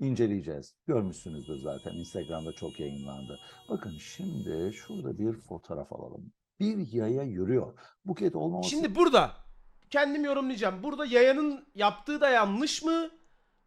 inceleyeceğiz. Görmüşsünüzdür zaten Instagram'da çok yayınlandı. Bakın şimdi şurada bir fotoğraf alalım. Bir yaya yürüyor. Buket olmaması Şimdi burada kendim yorumlayacağım. Burada yayanın yaptığı da yanlış mı?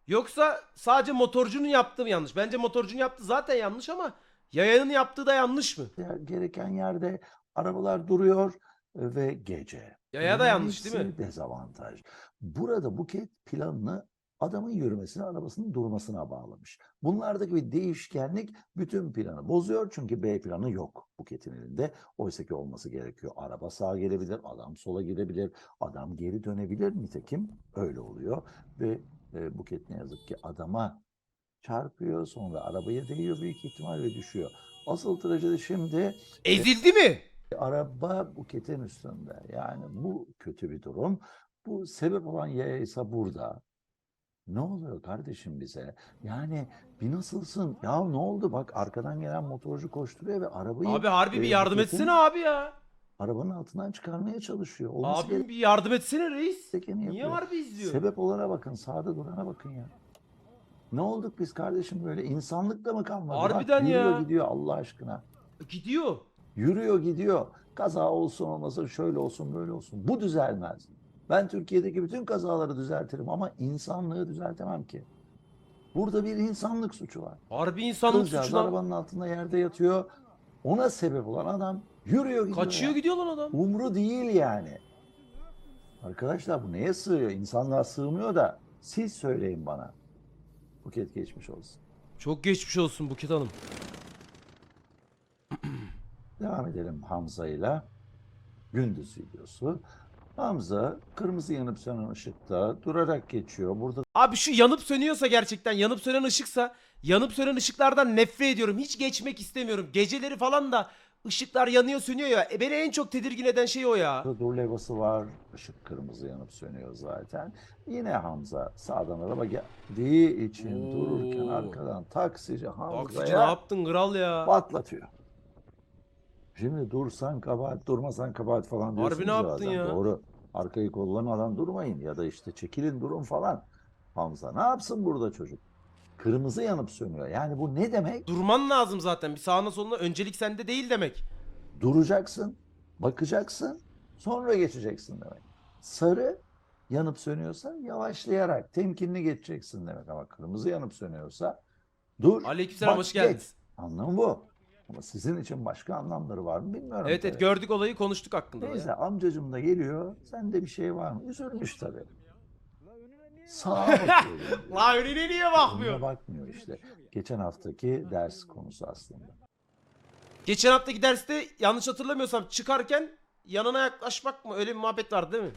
Yoksa sadece motorcunun yaptığı mı yanlış? Bence motorcunun yaptığı zaten yanlış ama yayanın yaptığı da yanlış mı? gereken yerde arabalar duruyor ve gece. Yaya da yanlış değil mi? Dezavantaj. Burada Buket planını adamın yürümesine, arabasının durmasına bağlamış. Bunlardaki bir değişkenlik bütün planı bozuyor çünkü B planı yok Buket'in elinde. Oysa ki olması gerekiyor. Araba sağa gelebilir, adam sola gidebilir, adam geri dönebilir. Nitekim öyle oluyor ve e, Buket ne yazık ki adama çarpıyor sonra arabaya değiyor büyük ihtimalle düşüyor. Asıl trajedi şimdi Ezildi mi? Araba buketin üstünde. Yani bu kötü bir durum. Bu sebep olan yaya ise burada. Ne oluyor kardeşim bize? Yani bir nasılsın? Ya ne oldu? Bak arkadan gelen motorcu koşturuyor ve arabayı Abi harbi bir e, yardım buketin- etsene abi ya. arabanın altından çıkarmaya çalışıyor. Olması Abim bir yardım etsene reis. gerekeni Niye yapıyor. harbi izliyor? Sebep olana bakın, sağda durana bakın ya. Ne olduk biz kardeşim böyle? İnsanlık da mı kalmadı? Bak, Harbiden ya. yürüyor gidiyor Allah aşkına. Gidiyor. Yürüyor gidiyor. Kaza olsun olmasın şöyle olsun böyle olsun. Bu düzelmez. Ben Türkiye'deki bütün kazaları düzeltirim ama insanlığı düzeltemem ki. Burada bir insanlık suçu var. Harbi insanlık Kızcağız suçuna. arabanın altında yerde yatıyor. Ona sebep olan adam yürüyor gidiyor. Kaçıyor ya. gidiyor lan adam. Umru değil yani. Arkadaşlar bu neye sığıyor? İnsanlığa sığmıyor da siz söyleyin bana. Buket geçmiş olsun. Çok geçmiş olsun Buket Hanım. Devam edelim Hamza'yla. Gündüz videosu. Hamza kırmızı yanıp sönen ışıkta durarak geçiyor. Burada Abi şu yanıp sönüyorsa gerçekten yanıp sönen ışıksa yanıp sönen ışıklardan nefret ediyorum. Hiç geçmek istemiyorum. Geceleri falan da ışıklar yanıyor sönüyor ya. E beni en çok tedirgin eden şey o ya. dur levhası var. Işık kırmızı yanıp sönüyor zaten. Yine Hamza sağdan araba geldiği için Oo. dururken arkadan taksici Taksici ne Hamza'ya yaptın kral ya? patlatıyor. Şimdi dursan kabahat, durmasan kabahat falan Harbi diyorsunuz ne ya yaptın bazen. ya? Doğru. Arkayı kollamadan durmayın ya da işte çekilin durun falan. Hamza ne yapsın burada çocuk? Kırmızı yanıp sönüyor. Yani bu ne demek? Durman lazım zaten. Bir sağına soluna öncelik sende değil demek. Duracaksın, bakacaksın, sonra geçeceksin demek. Sarı yanıp sönüyorsa yavaşlayarak, temkinli geçeceksin demek. Ama kırmızı yanıp sönüyorsa dur, Aleykümselam bak, hoş geç. geldiniz. Anlamı bu. Ama sizin için başka anlamları var mı bilmiyorum. Evet evet gördük olayı konuştuk hakkında. da Neyse ya. amcacım da geliyor. Sende bir şey var mı? Üzülmüş tabii. Sağa bakıyor. La önüne niye bakmıyor? Önüne bakmıyor işte. Geçen haftaki ders konusu aslında. Geçen haftaki derste yanlış hatırlamıyorsam çıkarken yanına yaklaşmak mı? Öyle bir muhabbet vardı değil mi?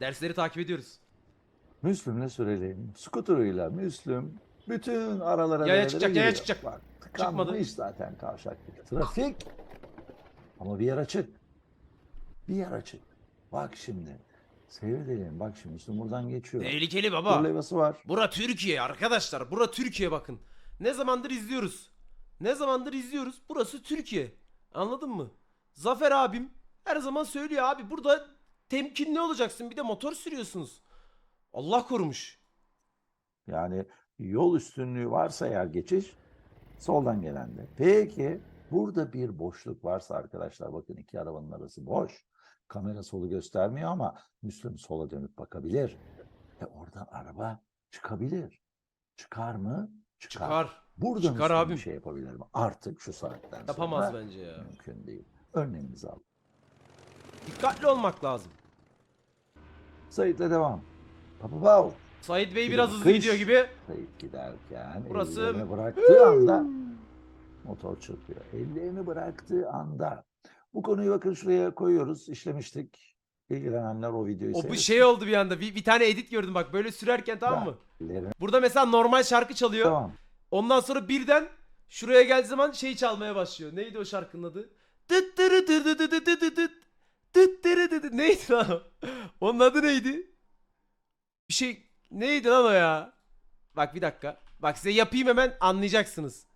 Dersleri takip ediyoruz. Müslüm'le sürelim. Skuterıyla Müslüm bütün aralara Yaya çıkacak, yaya çıkacak. Bak, Çıkmadı. zaten kavşaktaki trafik. Ama bir yer açık. Bir yer açık. Bak şimdi. Seyredelim. Bak şimdi Müslüm buradan geçiyor. Tehlikeli baba. levhası var. Bura Türkiye arkadaşlar. Bura Türkiye bakın. Ne zamandır izliyoruz. Ne zamandır izliyoruz. Burası Türkiye. Anladın mı? Zafer abim her zaman söylüyor abi burada temkinli olacaksın. Bir de motor sürüyorsunuz. Allah korumuş. Yani yol üstünlüğü varsa eğer geçiş soldan gelende. Peki burada bir boşluk varsa arkadaşlar bakın iki arabanın arası boş. Kamera solu göstermiyor ama Müslüm sola dönüp bakabilir. Ve oradan araba çıkabilir. Çıkar mı? Çıkar. Çıkar. Burada Çıkar Müslüm abim. bir şey yapabilir mi? Artık şu saatten Yapamaz sonra bence ya. mümkün değil. Önlemimizi al. Dikkatli olmak lazım. Sait'le devam. Papa Pau. Said Bey Bir biraz hızlı gidiyor gibi. Sait giderken Burası- ellerini bıraktığı anda motor çırpıyor. Ellerini bıraktığı anda. Bu konuyu bakın şuraya koyuyoruz. İşlemiştik. İlgilenenler o videoyu O seyretsin. şey oldu bir anda. Bir, bir tane edit gördüm bak böyle sürerken tamam mı? Ellerini- Burada mesela normal şarkı çalıyor. Tamam. Ondan sonra birden şuraya geldiği zaman şey çalmaya başlıyor. Neydi o şarkının adı? Tıt tırı tı tı tı tı tı tı tıt. Tıt tırı tı tı. Neydi lan o? Onun adı neydi? Bir şey neydi lan o ya? Bak bir dakika. Bak size yapayım hemen anlayacaksınız.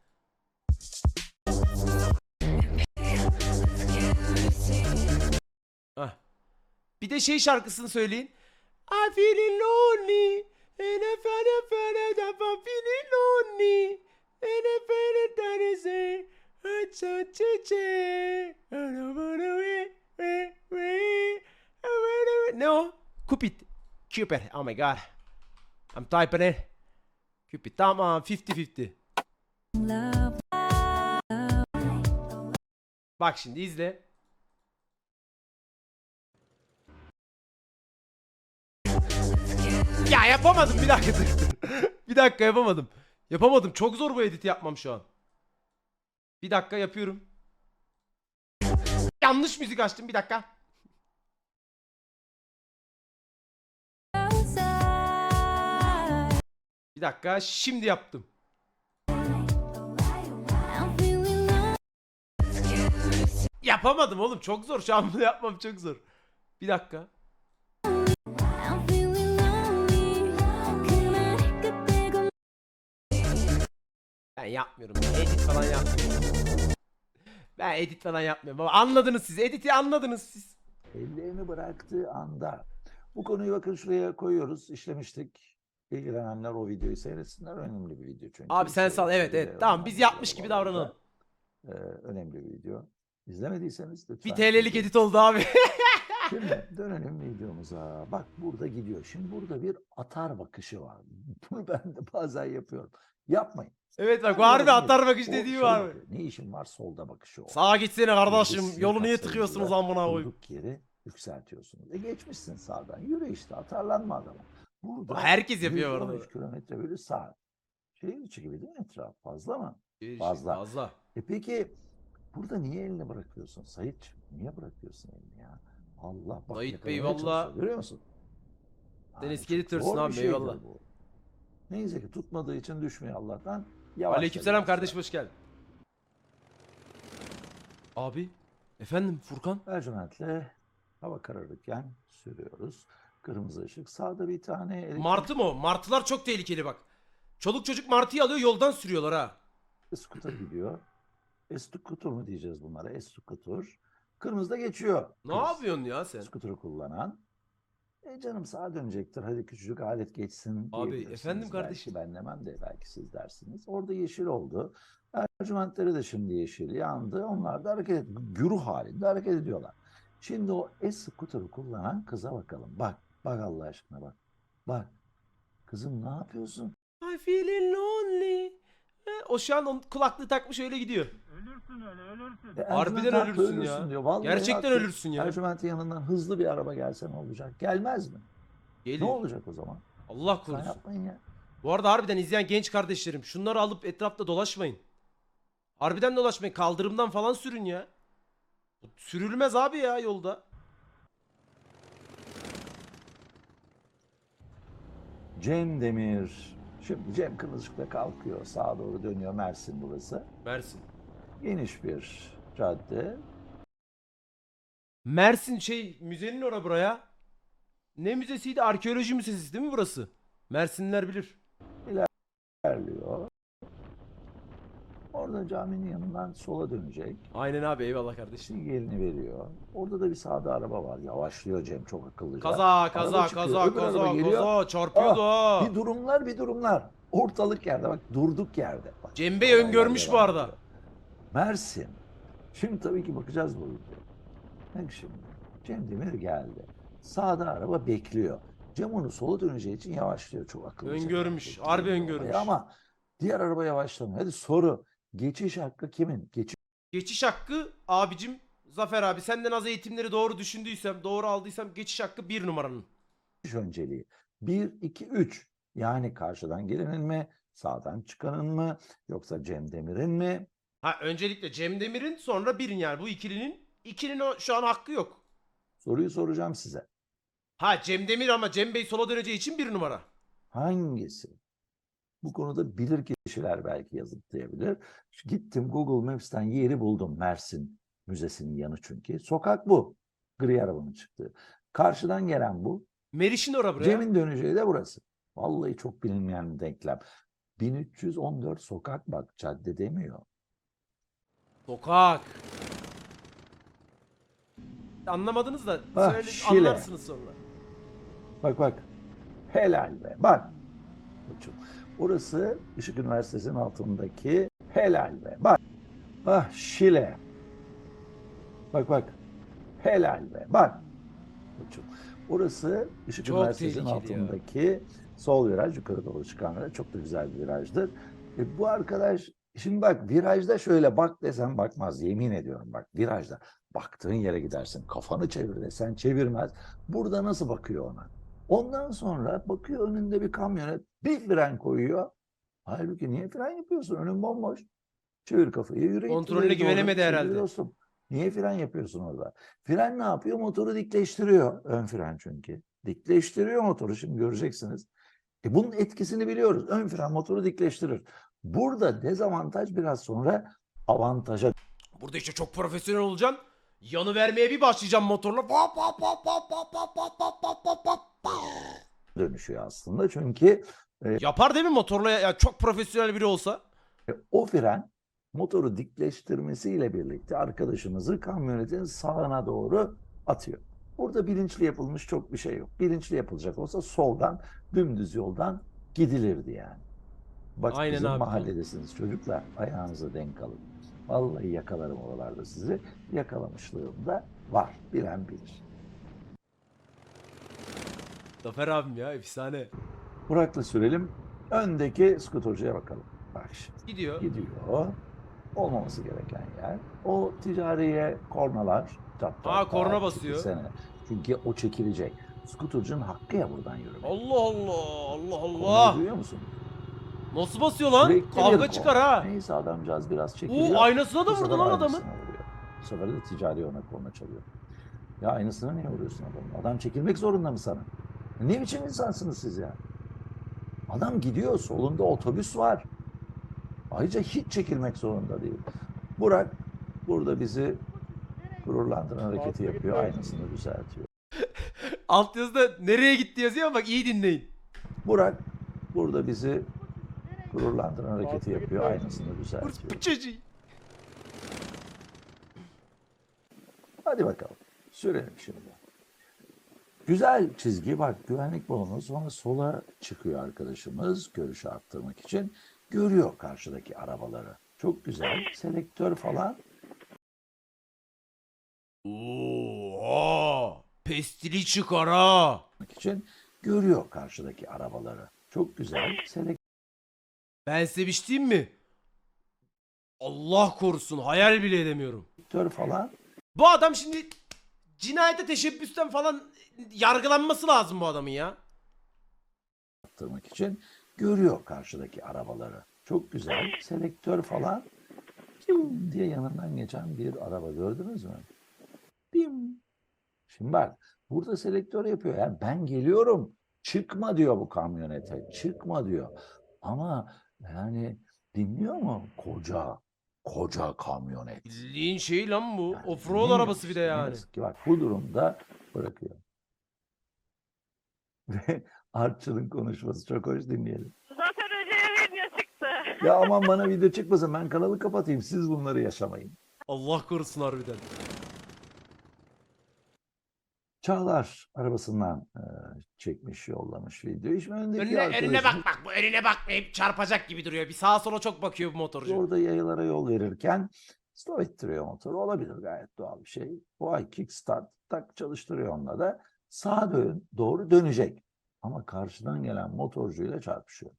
Hah. Bir de şey şarkısını söyleyin. I feeling lonely. And I feeling lonely. And I wait. No. Cupid. Cupid. Oh my god. I'm typing it. Cupid. Tamam 50-50. Bak şimdi izle. Ya yapamadım bir dakika dur. bir dakika yapamadım. Yapamadım. Çok zor bu editi yapmam şu an. Bir dakika yapıyorum. Yanlış müzik açtım bir dakika. Bir dakika şimdi yaptım. Yapamadım oğlum çok zor şu an bunu yapmam çok zor. Bir dakika. Ben yapmıyorum. Edit falan yapmıyorum. Ben edit falan yapmıyorum ama anladınız siz. Editi anladınız siz. Ellerini bıraktığı anda bu konuyu bakın şuraya koyuyoruz. işlemiştik. İlgilenenler o videoyu seyretsinler. Önemli bir video çünkü. Abi sen sal, evet, evet. Tamam, biz yapmış gibi davranalım. Ee, önemli bir video. İzlemediyseniz lütfen. Bir TL'lik edit oldu abi. Şimdi dönelim videomuza. Bak burada gidiyor. Şimdi burada bir atar bakışı var. Bunu ben de bazen yapıyorum. Yapmayın. evet bak harbi böyle atar bakış dediği şey var mı? Ne işin var solda bakışı o. Sağa gitsene kardeşim. Yolu niye tıkıyorsunuz amına koyayım? Durduk yeri yükseltiyorsunuz. E geçmişsin sağdan. Yürü işte atarlanma adama. Burada Herkes yapıyor bu arada. 113 kilometre bölü saat. Şehir içi gibi değil mi etraf? Fazla mı? Fazla. Fazla. E peki burada niye elini bırakıyorsun Sayit? Niye bırakıyorsun elini ya? Allah bak Sait Bey, yakalamaya valla- çalışıyor, Görüyor musun? Sen çok zor bir abi, şeydir eyvallah. bu. Neyse ki tutmadığı için düşmüyor Allah'tan. Yavaş Aleykümselam yavaş. kardeşim hoş geldin. Abi. Efendim Furkan. Ercüment'le hava kararırken sürüyoruz. Kırmızı ışık. Sağda bir tane elektrik Martı mı o? Martılar çok tehlikeli bak. Çoluk çocuk martıyı alıyor yoldan sürüyorlar ha. skuter gidiyor. Eskutur mu diyeceğiz bunlara? Eskutur. Kırmızıda geçiyor. Ne Kız. yapıyorsun ya sen? Skuturu kullanan. E canım sağa dönecektir. Hadi küçücük alet geçsin. Abi, diyebilirsiniz. efendim kardeşim. Belki ben demem de belki siz dersiniz. Orada yeşil oldu. Ercümentleri de şimdi yeşil yandı. Onlar da hareket ediyor. Güruh halinde hareket ediyorlar. Şimdi o e-scooter'ı kullanan kıza bakalım. Bak, bak Allah aşkına bak. Bak. Kızım ne yapıyorsun? I feeling lonely. He, O şu an on- kulaklığı takmış öyle gidiyor. Ölürsün öyle ölürsün. E, Harbiden Ercüment haklı, ölürsün ya. diyor. Vallahi Gerçekten haklı. ölürsün ya. Ercüment'in yanından hızlı bir araba gelse ne olacak? Gelmez mi? Gelir. Ne olacak o zaman? Allah Sen korusun. yapmayın ya. Bu arada harbiden izleyen genç kardeşlerim şunları alıp etrafta dolaşmayın. Harbiden dolaşmayın. Kaldırımdan falan sürün ya. Sürülmez abi ya yolda. Cem Demir. Şimdi Cem Kılıç'ta kalkıyor. Sağa doğru dönüyor. Mersin burası. Mersin. Geniş bir cadde. Mersin şey müzenin ora buraya. Ne müzesiydi? Arkeoloji müzesi değil mi burası? Mersinliler bilir. ilerliyor. Orada caminin yanından sola dönecek. Aynen abi eyvallah kardeşim. Sinyalini veriyor. Orada da bir sağda araba var. Yavaşlıyor Cem çok akıllıca. Kaza kaza Araba çıkıyor, kaza araba kaza geliyor. kaza çarpıyordu ha. Bir durumlar bir durumlar. Ortalık yerde bak durduk yerde. Bak, Cem Bey öngörmüş bu arada. ediyor. Mersin. Şimdi tabii ki bakacağız bu videoya. Bak şimdi. Cem Demir geldi. Sağda araba bekliyor. Cem onu sola döneceği için yavaşlıyor. Çok akıllıca. Öngörmüş, harbi öngörmüş. Ama diğer araba yavaşlamıyor. Hadi soru. Geçiş hakkı kimin? Geçiş Geçiş hakkı abicim Zafer abi senden az eğitimleri doğru düşündüysem doğru aldıysam geçiş hakkı bir numaranın. önceliği. 1, 2, 3. Yani karşıdan gelenin mi? Sağdan çıkanın mı? Yoksa Cem Demir'in mi? Ha öncelikle Cem Demir'in sonra birin yani bu ikilinin ikilinin o- şu an hakkı yok. Soruyu soracağım size. Ha Cem Demir ama Cem Bey sola döneceği için bir numara. Hangisi? Bu konuda bilir kişiler belki yazıtlayabilir. Gittim Google Maps'ten yeri buldum Mersin Müzesi'nin yanı çünkü. Sokak bu. Gri arabanın çıktığı. Karşıdan gelen bu. Meriç'in ora buraya. Cem'in döneceği de burası. Vallahi çok bilinmeyen bir denklem. 1314 sokak bak cadde demiyor. Sokak. Anlamadınız da Ah, söyle Şile. anlarsınız sonra. Bak bak. Helal be. Bak. Koçum. Orası Işık Üniversitesi'nin altındaki helal be. Bak. Ah Şile. Bak bak. Helal be. Bak. Koçum. Orası Işık Çok Üniversitesi'nin tehlikeli ya. altındaki sol viraj yukarı doğru çıkan viraj. Çok da güzel bir virajdır. E, bu arkadaş şimdi bak virajda şöyle bak desen bakmaz. Yemin ediyorum bak virajda. Baktığın yere gidersin. Kafanı çevir desen çevirmez. Burada nasıl bakıyor ona? Ondan sonra bakıyor önünde bir kamyonet bir fren koyuyor. Halbuki niye fren yapıyorsun? Önün bomboş. Çevir kafayı yürü. Kontrolüne güvenemedi herhalde. Dostum. Niye fren yapıyorsun orada? Fren ne yapıyor? Motoru dikleştiriyor. Ön fren çünkü. Dikleştiriyor motoru şimdi göreceksiniz. E bunun etkisini biliyoruz. Ön fren motoru dikleştirir. Burada dezavantaj biraz sonra avantaja Burada işte çok profesyonel olacaksın. Yanı vermeye bir başlayacağım motorla. Pap pap pap pap pap pap pap pap pap pap. Dönüşüyor aslında. Çünkü Yapar değil mi motorla? Ya çok profesyonel biri olsa. E, O fren motoru dikleştirmesiyle birlikte arkadaşımızı kamyonetin sağına doğru atıyor. Burada bilinçli yapılmış çok bir şey yok. Bilinçli yapılacak olsa soldan dümdüz yoldan gidilirdi yani. Bak Aynen bizim abi. mahalledesiniz çocuklar. Ayağınıza denk alın. Vallahi yakalarım oralarda sizi. Yakalamışlığım da var. Bilen bilir. Zafer abim ya efsane. Burak'la sürelim. Öndeki skuturcuya bakalım. Bak şimdi. Gidiyor. gidiyor. Olmaması gereken yer. O ticariye kornalar. Tap, tap, Aa, korna basıyor. çekilsene. Çünkü o çekilecek. Skuturcunun hakkı ya buradan yürümek. Allah Allah Allah Kornayı Allah. duyuyor musun? Nasıl basıyor lan? Sürekli bir Kavga korna. çıkar ha. Neyse adamcağız biraz çekiliyor. Oo aynasına da Bu sefer vurdu lan adamı. vuruyor. Bu sefer de ticari ona korna çalıyor. Ya aynısına niye vuruyorsun adamı? Adam çekilmek zorunda mı sana? Ne biçim insansınız siz ya? Adam gidiyor, solunda otobüs var. Ayrıca hiç çekilmek zorunda değil. Burak burada bizi gururlandıran hareketi yapıyor, aynısını düzeltiyor. Alt yazıda nereye gitti yazıyor ama bak iyi dinleyin. Burak burada bizi gururlandıran hareketi yapıyor, aynısını düzeltiyor. Hadi bakalım. Sürelim şimdi. Güzel çizgi bak güvenlik balonu sonra sola çıkıyor arkadaşımız görüşü arttırmak için. Görüyor karşıdaki arabaları. Çok güzel. Selektör falan. Oo, pestili çıkar ha. için görüyor karşıdaki arabaları. Çok güzel. Ben size bir şey mi? Allah korusun hayal bile edemiyorum. Selektör falan. Bu adam şimdi cinayete teşebbüsten falan yargılanması lazım bu adamın ya. arttırmak için görüyor karşıdaki arabaları. Çok güzel. Selektör falan. Pim diye yanından geçen bir araba gördünüz mü? Pim. Şimdi bak burada selektör yapıyor. Yani ben geliyorum. Çıkma diyor bu kamyonete. Çıkma diyor. Ama yani dinliyor mu? Koca koca kamyonet. Bildiğin şey lan bu. Yani Offroad arabası bir de. Ne yani. yazık ki bak bu durumda bırakıyor. Ve Artçı'nın konuşması çok hoş dinleyelim. Zafer Hoca'ya video çıktı. Ya aman bana video çıkmasın ben kanalı kapatayım siz bunları yaşamayın. Allah korusun harbiden. Çağlar arabasından e, çekmiş yollamış video. Şimdi öndeki Önüne, önüne bak bak bu önüne bakmayıp çarpacak gibi duruyor. Bir sağa sola çok bakıyor bu motorcu. orada yayalara yol verirken stop ettiriyor motoru. Olabilir gayet doğal bir şey. Bu ay kickstart tak çalıştırıyor onunla da. Sağa dön, doğru dönecek. Ama karşıdan gelen motorcuyla çarpışıyor.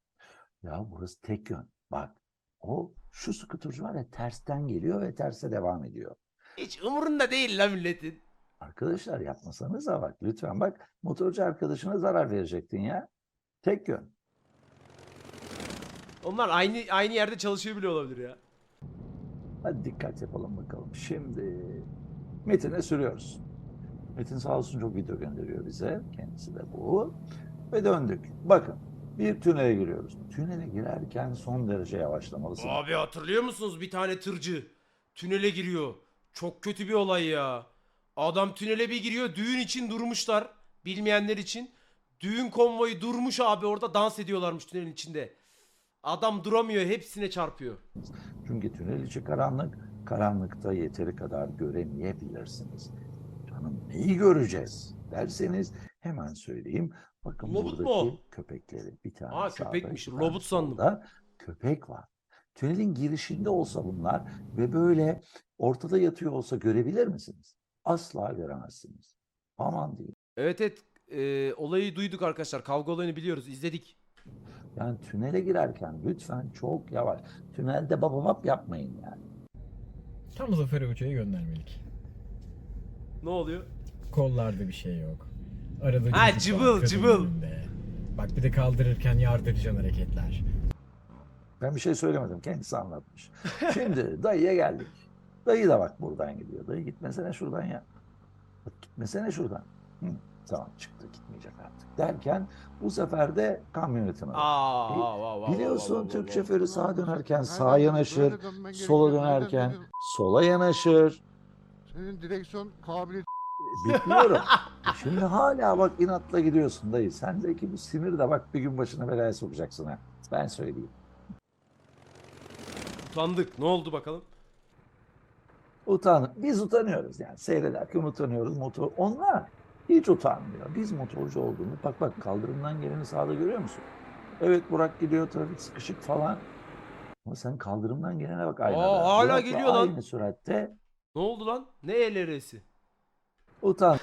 Ya burası tek yön. Bak o şu skuturcu var ya tersten geliyor ve terse devam ediyor. Hiç umurunda değil lan milletin. Arkadaşlar yapmasanız da bak lütfen bak motorcu arkadaşına zarar verecektin ya. Tek yön. Onlar aynı aynı yerde çalışıyor bile olabilir ya. Hadi dikkat yapalım bakalım. Şimdi Metin'e sürüyoruz. Metin sağ olsun çok video gönderiyor bize. Kendisi de bu. Ve döndük. Bakın bir tünele giriyoruz. Tünele girerken son derece yavaşlamalısın. Abi hatırlıyor musunuz bir tane tırcı tünele giriyor. Çok kötü bir olay ya. Adam tünele bir giriyor düğün için durmuşlar. Bilmeyenler için. Düğün konvoyu durmuş abi orada dans ediyorlarmış tünelin içinde. Adam duramıyor hepsine çarpıyor. Çünkü tünel içi karanlık. Karanlıkta yeteri kadar göremeyebilirsiniz. Canım neyi göreceğiz derseniz hemen söyleyeyim. Bakın Robot mu buradaki o? köpekleri. Bir tane Aa, sağda, köpekmiş. tane Robot sandım. solda. Köpek var. Tünelin girişinde olsa bunlar ve böyle ortada yatıyor olsa görebilir misiniz? Asla göremezsiniz. Aman diyeyim. Evet evet. Ee, olayı duyduk arkadaşlar. Kavga olayını biliyoruz. izledik. Yani tünele girerken lütfen çok yavaş. Tünelde bababap yapmayın yani. Tam Zafer Hoca'ya göndermelik. Ne oluyor? Kollarda bir şey yok. Arada Ha, cıvıl, cıvıl. Bak bir de kaldırırken yardırıcı hareketler. Ben bir şey söylemedim. Kendisi anlatmış. Şimdi dayıya geldik. Dayı da bak buradan gidiyor. Dayı gitmesene şuradan ya. Bak gitmesene şuradan. Hı, tamam çıktı gitmeyecek artık. Derken bu sefer de kamyonetine bak. Aa, aa, Biliyorsun aa, Türk aa. şoförü sağa dönerken sağa yanaşır, sola dönerken sola yanaşır. Senin direksiyon kabiliyeti Bitmiyorum. Şimdi hala bak inatla gidiyorsun dayı. Sendeki bu sinir de bak bir gün başına belaya sokacaksın ha. Ben söyleyeyim. Utandık. Ne oldu bakalım? Utan, biz utanıyoruz yani. Seyrederken utanıyoruz. Motor, onlar hiç utanmıyor. Biz motorcu olduğunu. Bak bak kaldırımdan geleni sağda görüyor musun? Evet Burak gidiyor trafik sıkışık falan. Ama sen kaldırımdan gelene bak aynada. Aa, hala Burak'la geliyor lan. Aynı süratte Ne oldu lan? Ne ELR'si? utan.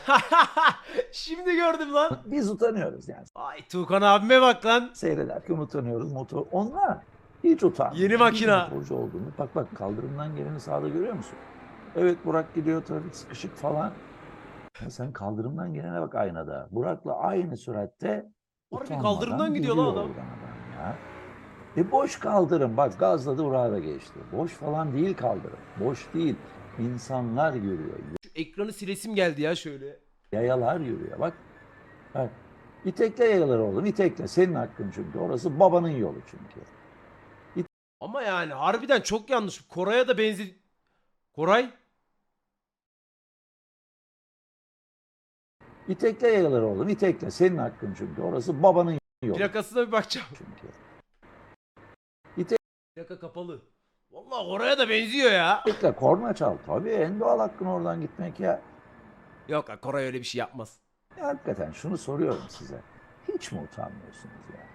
Şimdi gördüm lan. Biz utanıyoruz yani. Ay Tuğkan abime bak lan. Seyrederken utanıyoruz. Motor, onlar hiç utanmıyor. Yeni Biz makina. motorcu olduğunu. Bak bak kaldırımdan geleni sağda görüyor musun? Evet Burak gidiyor trafik sıkışık falan. Ya sen kaldırımdan gelene bak aynada. Burak'la aynı süratte Harbi utanmadan kaldırımdan gidiyor lan adam. oradan adam ya. E boş kaldırım. Bak gazladı Burak'a da geçti. Boş falan değil kaldırım. Boş değil. İnsanlar yürüyor. Şu ekranı silesim geldi ya şöyle. Yayalar yürüyor. Bak. Bak. İtekle yayaları oğlum. İtekle. Senin hakkın çünkü. Orası babanın yolu çünkü. Ama yani harbiden çok yanlış. Koray'a da benzi... Koray? İtekle yayaları oğlum. İtekle. Senin hakkın çünkü. Orası babanın yolu Plakasına bir bakacağım. çünkü. Plaka kapalı. Vallahi Koray'a da benziyor ya. İtekle korna çal. Tabii en doğal hakkın oradan gitmek ya. Yok Koray öyle bir şey yapmaz. Ya hakikaten şunu soruyorum size. Hiç mi utanmıyorsunuz ya?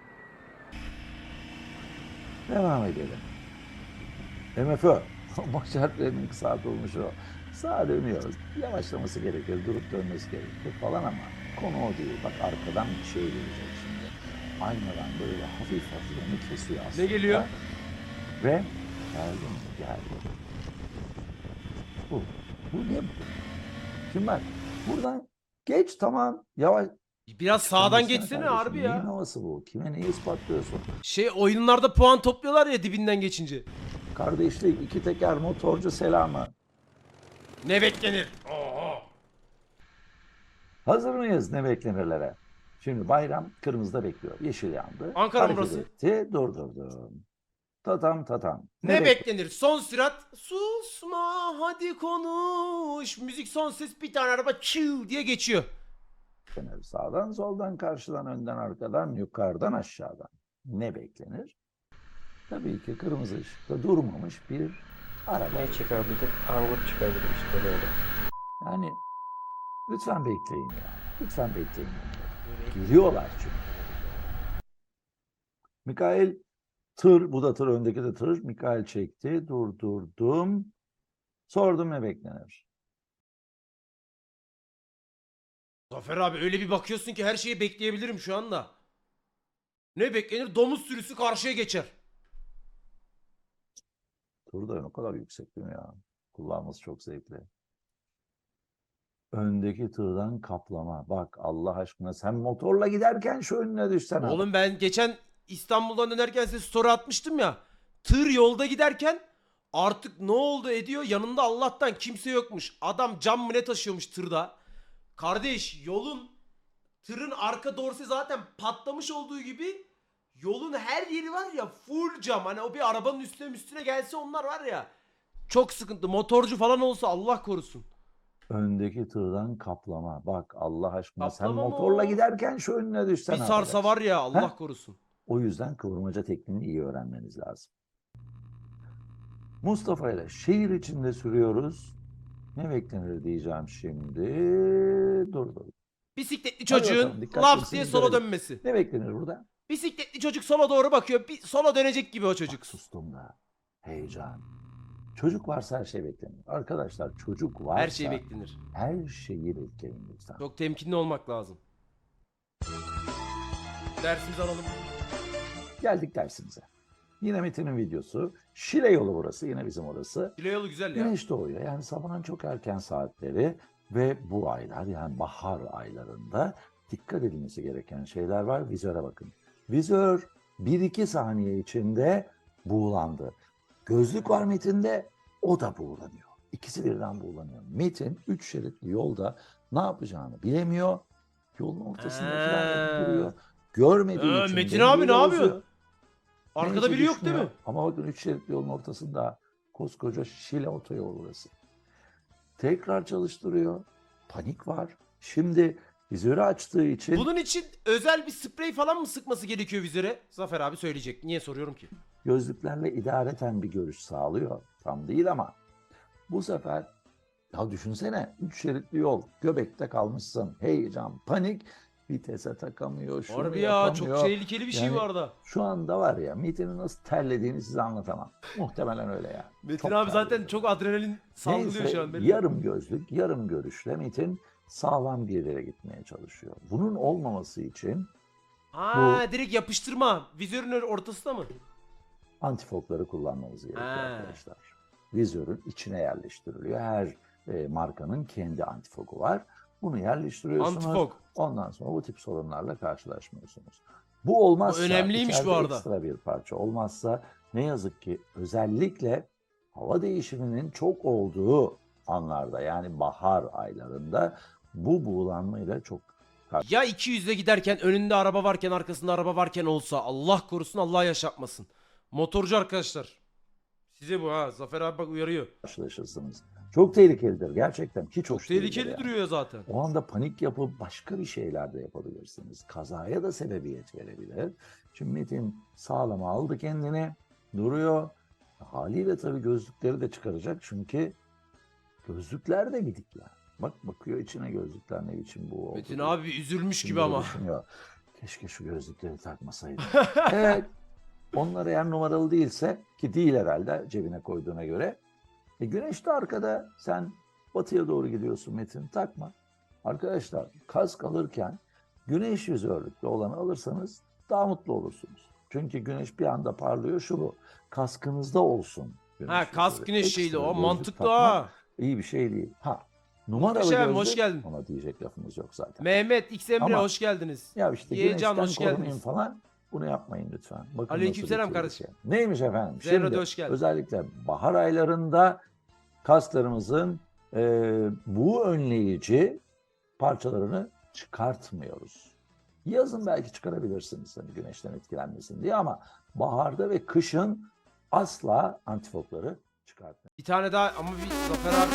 Devam edelim. MFÖ. Maç harflerinin kısaltılmış o. Sağa dönüyoruz. Yavaşlaması gerekir, durup dönmesi gerekir falan ama konu o değil. Bak arkadan bir şey gelecek şimdi. Aynadan böyle hafif hafif onu kesiyor aslında. Ne geliyor? Ve geldi mi? Geldi. Bu. Bu ne? Şimdi bak buradan geç tamam yavaş. Biraz sağdan geçsene kardeşim, harbi Neyin ya. havası bu? Kime neyi ispatlıyorsun? Şey oyunlarda puan topluyorlar ya dibinden geçince. Kardeşlik, iki teker, motorcu selamı. Ne beklenir? Oho. Hazır mıyız ne beklenirlere? Şimdi bayram kırmızıda bekliyor. Yeşil yandı. Ankara Hareket burası. etti, durdurdum. Tatam tatam. Ne, beklenir? Son sürat. Susma hadi konuş. Müzik son ses bir tane araba çiu diye geçiyor. Beklenir? Sağdan, soldan, karşıdan, önden, arkadan, yukarıdan, aşağıdan. Ne beklenir? Tabii ki kırmızı ışıkta durmamış bir araba. Ne çıkabilir? Angut çıkabilir işte böyle. Yani lütfen bekleyin ya. Lütfen bekleyin. Geliyorlar çünkü. Mikail tır, bu da tır, öndeki de tır. Mikail çekti, durdurdum. Sordum ne beklenir? Zafer abi öyle bir bakıyorsun ki her şeyi bekleyebilirim şu anda. Ne beklenir? Domuz sürüsü karşıya geçer. Tur da o kadar yüksek değil mi ya? Kullanması çok zevkli. Öndeki tırdan kaplama. Bak Allah aşkına sen motorla giderken şu önüne düşsen abi. Oğlum ben geçen İstanbul'dan dönerken size story atmıştım ya. Tır yolda giderken artık ne oldu ediyor yanında Allah'tan kimse yokmuş. Adam cam mı ne taşıyormuş tırda. Kardeş yolun tırın arka dorsi zaten patlamış olduğu gibi yolun her yeri var ya full cam. Hani o bir arabanın üstüne üstüne gelse onlar var ya. Çok sıkıntı. Motorcu falan olsa Allah korusun. Öndeki tırdan kaplama. Bak Allah aşkına sen Kaplama mı motorla o? giderken şu önüne düşsen Bir sarsa var ya Allah Heh. korusun. O yüzden kıvırmaca tekniğini iyi öğrenmeniz lazım. Mustafa ile şehir içinde sürüyoruz. Ne beklenir diyeceğim şimdi. Dur dur. Bisikletli çocuğun bakalım, dikkat laps etsin, diye sola görelim. dönmesi. Ne beklenir burada? Bisikletli çocuk sola doğru bakıyor. Bir sola dönecek gibi o çocuk. Bak sustum da. Heyecan. Çocuk varsa her şey beklenir. Arkadaşlar çocuk varsa Her şey beklenir. her şeyi bekleyin lütfen. Çok temkinli olmak lazım. Dersimizi alalım. Geldik dersimize. Yine Metin'in videosu. Şile yolu burası. Yine bizim orası. Dile yolu güzel ya. Güneş doğuyor. Yani sabahın çok erken saatleri ve bu aylar yani bahar aylarında dikkat edilmesi gereken şeyler var. Vizöre bakın. Vizör 1-2 saniye içinde buğulandı. Gözlük var Metin'de o da buğulanıyor. İkisi birden buğulanıyor. Metin 3 şeritli yolda ne yapacağını bilemiyor. Yolun ortasında falan Ee. duruyor. Görmediği Ee, için Metin abi ne yapıyor? Arkada biri yok değil mi? Ama bakın üç şeritli yolun ortasında koskoca Şile otoyolu burası. Tekrar çalıştırıyor. Panik var. Şimdi vizörü açtığı için Bunun için özel bir sprey falan mı sıkması gerekiyor vizöre? Zafer abi söyleyecek. Niye soruyorum ki? gözlüklerle idareten bir görüş sağlıyor. Tam değil ama bu sefer ya düşünsene üç şeritli yol göbekte kalmışsın. Heyecan, panik vitese takamıyor. Şunu Harbi ya çok yapamıyor. tehlikeli bir şey Yani- bu arada. Şu anda var ya Metin'in nasıl terlediğini size anlatamam. Muhtemelen öyle ya. Metin Çok abi zaten çok adrenalin salgılıyor Neyse, şu an. belli. yarım gözlük, yarım görüşle Metin sağlam bir yere gitmeye çalışıyor. Bunun olmaması için Aa direkt yapıştırma. Vizörün ortasında mı? antifokları kullanmamız gerekiyor Ha. arkadaşlar. Vizörün içine yerleştiriliyor. Her e, markanın kendi antifoku var. Bunu yerleştiriyorsunuz. Antifok. Ondan sonra bu tip sorunlarla karşılaşmıyorsunuz. Bu olmazsa, Bu önemliymiş bu arada. ekstra bir parça olmazsa ne yazık ki özellikle hava değişiminin çok olduğu anlarda yani bahar aylarında bu buğulanmayla çok Ya 200'le giderken önünde araba varken arkasında araba varken olsa Allah korusun Allah yaşatmasın. Motorcu arkadaşlar. Size bu ha. Zafer abi bak uyarıyor. karşılaşırsınız. Çok tehlikelidir gerçekten. Hiç Çok hoş tehlikeli yani. duruyor zaten. O anda panik yapıp başka bir şeyler de yapabilirsiniz. Kazaya da sebebiyet verebilir. Şimdi Metin sağlam aldı kendini, duruyor. Haliyle tabii gözlükleri de çıkaracak çünkü gözlükler de gidik yani. Bak bakıyor içine gözlükler ne biçim bu oldu. Metin diye. abi üzülmüş Şimdi gibi ama. düşünüyor. Keşke şu gözlükleri takmasaydım. evet. Onlar eğer numaralı değilse ki değil herhalde cebine koyduğuna göre. E güneş de arkada sen batıya doğru gidiyorsun Metin takma. Arkadaşlar kask alırken güneş vizörlüklü olanı alırsanız daha mutlu olursunuz. Çünkü güneş bir anda parlıyor şu bu. Kaskınızda olsun. güneş Ha kask güneş şeyli o mantıklı ha. İyi bir şey değil. Ha numaralı Muhteşem, gözlük hoş geldin. ona diyecek lafımız yok zaten. Mehmet X Emre Ama- hoş geldiniz. Ya işte Yeğencan, güneşten hoş korunayım geldiniz. falan bunu yapmayın lütfen. Bakın Aleykümselam kardeşim. tehlike. Neymiş efendim? Zerre Şimdi hoş geldin. özellikle bahar aylarında kaslarımızın e, bu önleyici parçalarını çıkartmıyoruz. Yazın belki çıkarabilirsiniz hani güneşten etkilenmesin diye ama baharda ve kışın asla antifokları çıkartmayın. Bir tane daha ama bir Zafer abi.